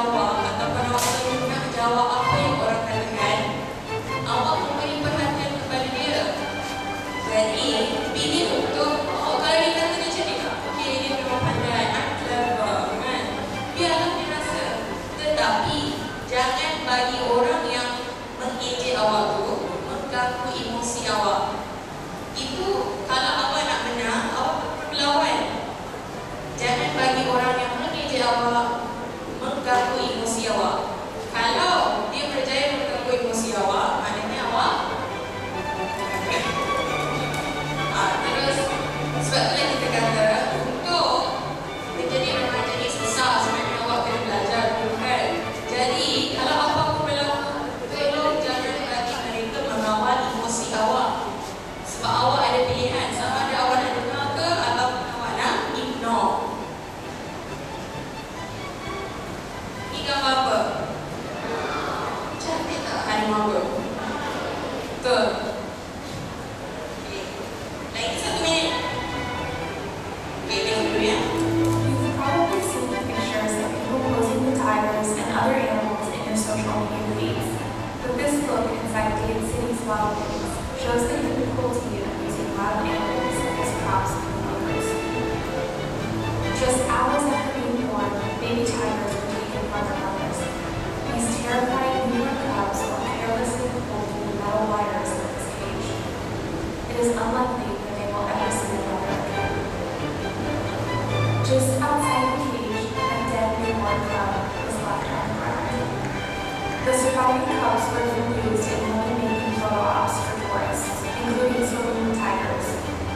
جاوى أتبنى وأتبنى جاوى أتبنى 对 Just outside the cage, a dead newborn cub was left on the surviving cubs were then used in money-making photo ops for tourists, including tigers.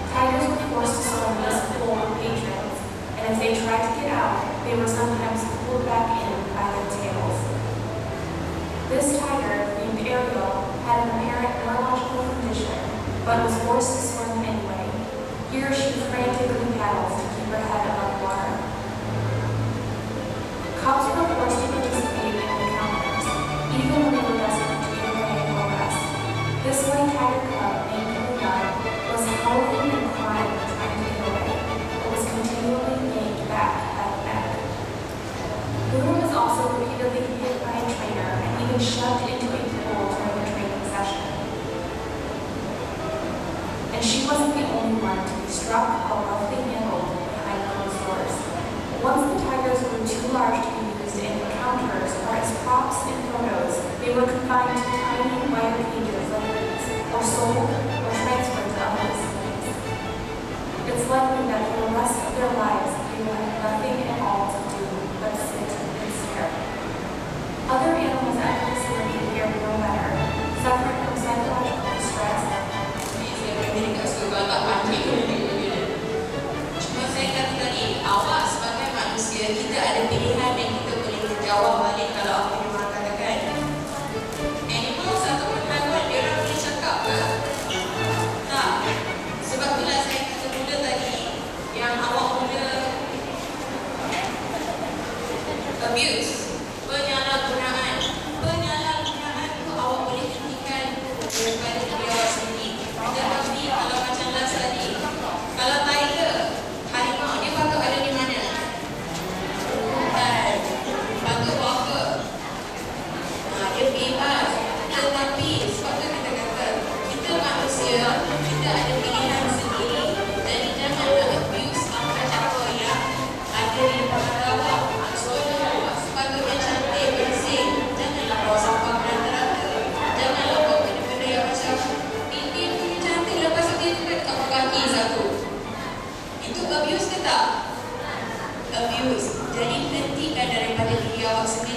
Tigers were forced to saloons full of patrons, and if they tried to get out, they were sometimes pulled back in by their tails. This tiger, named Ariel, had an apparent neurological condition but was voiceless from anyway. Here she frantically paddled and she wasn't the only one to be struck how lovely and old the icon was. Once abuse. Dios.